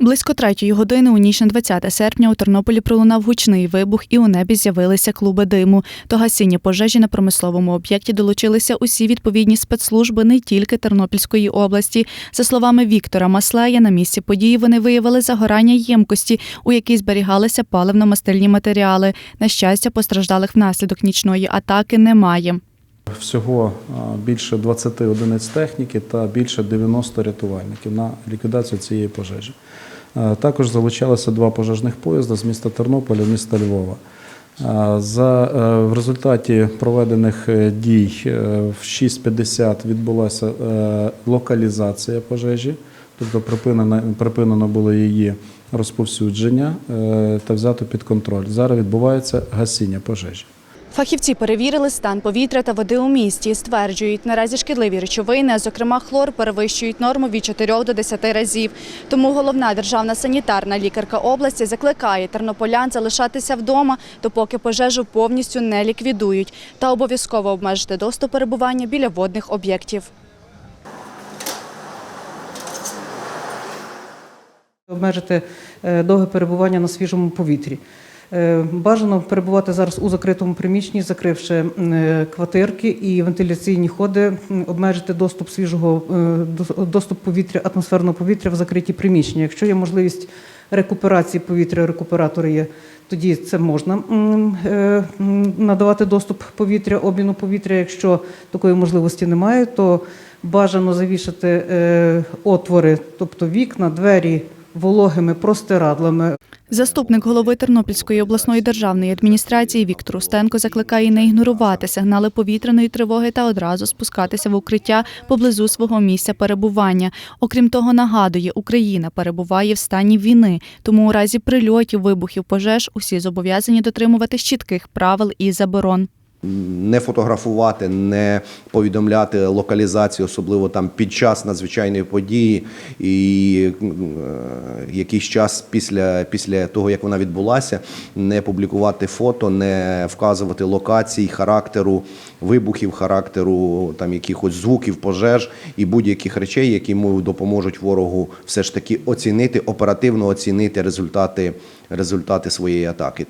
Близько третьої години у ніч на 20 серпня у Тернополі пролунав гучний вибух, і у небі з'явилися клуби диму. До гасіння пожежі на промисловому об'єкті долучилися усі відповідні спецслужби не тільки Тернопільської області. За словами Віктора Маслея, на місці події вони виявили загорання ємкості, у якій зберігалися паливно-мастильні матеріали. На щастя, постраждалих внаслідок нічної атаки немає. Всього більше 20 одиниць техніки та більше 90 рятувальників на ліквідацію цієї пожежі. Також залучалося два пожежних поїзди з міста Тернополя міста Львова. За, е, в результаті проведених е, дій е, в 6.50 відбулася локалізація пожежі, тобто припинено, припинено було її розповсюдження та взято під контроль. Зараз відбувається гасіння пожежі. Фахівці перевірили стан повітря та води у місті. Стверджують, наразі шкідливі речовини, зокрема хлор, перевищують норму від 4 до 10 разів. Тому головна державна санітарна лікарка області закликає тернополян залишатися вдома, допоки пожежу повністю не ліквідують, та обов'язково обмежити доступ перебування біля водних об'єктів. обмежити е, довге перебування на свіжому повітрі. Е, Бажано перебувати зараз у закритому приміщенні, закривши е, квартирки і вентиляційні ходи, обмежити доступ свіжого е, доступ повітря, атмосферного повітря в закриті приміщення. Якщо є можливість рекуперації повітря, рекуператори є, тоді це можна надавати доступ повітря, обміну повітря. Якщо такої можливості немає, то бажано завішати отвори, тобто вікна, двері вологими простирадлами. Заступник голови Тернопільської обласної державної адміністрації Віктор Устенко закликає не ігнорувати сигнали повітряної тривоги та одразу спускатися в укриття поблизу свого місця перебування. Окрім того, нагадує, Україна перебуває в стані війни, тому у разі прильотів, вибухів, пожеж усі зобов'язані дотримуватись чітких правил і заборон. Не фотографувати, не повідомляти локалізацію, особливо там під час надзвичайної події, і е, якийсь час після, після того, як вона відбулася, не публікувати фото, не вказувати локацій, характеру вибухів, характеру там якихось звуків, пожеж і будь-яких речей, які йому допоможуть ворогу все ж таки оцінити, оперативно оцінити результати, результати своєї атаки.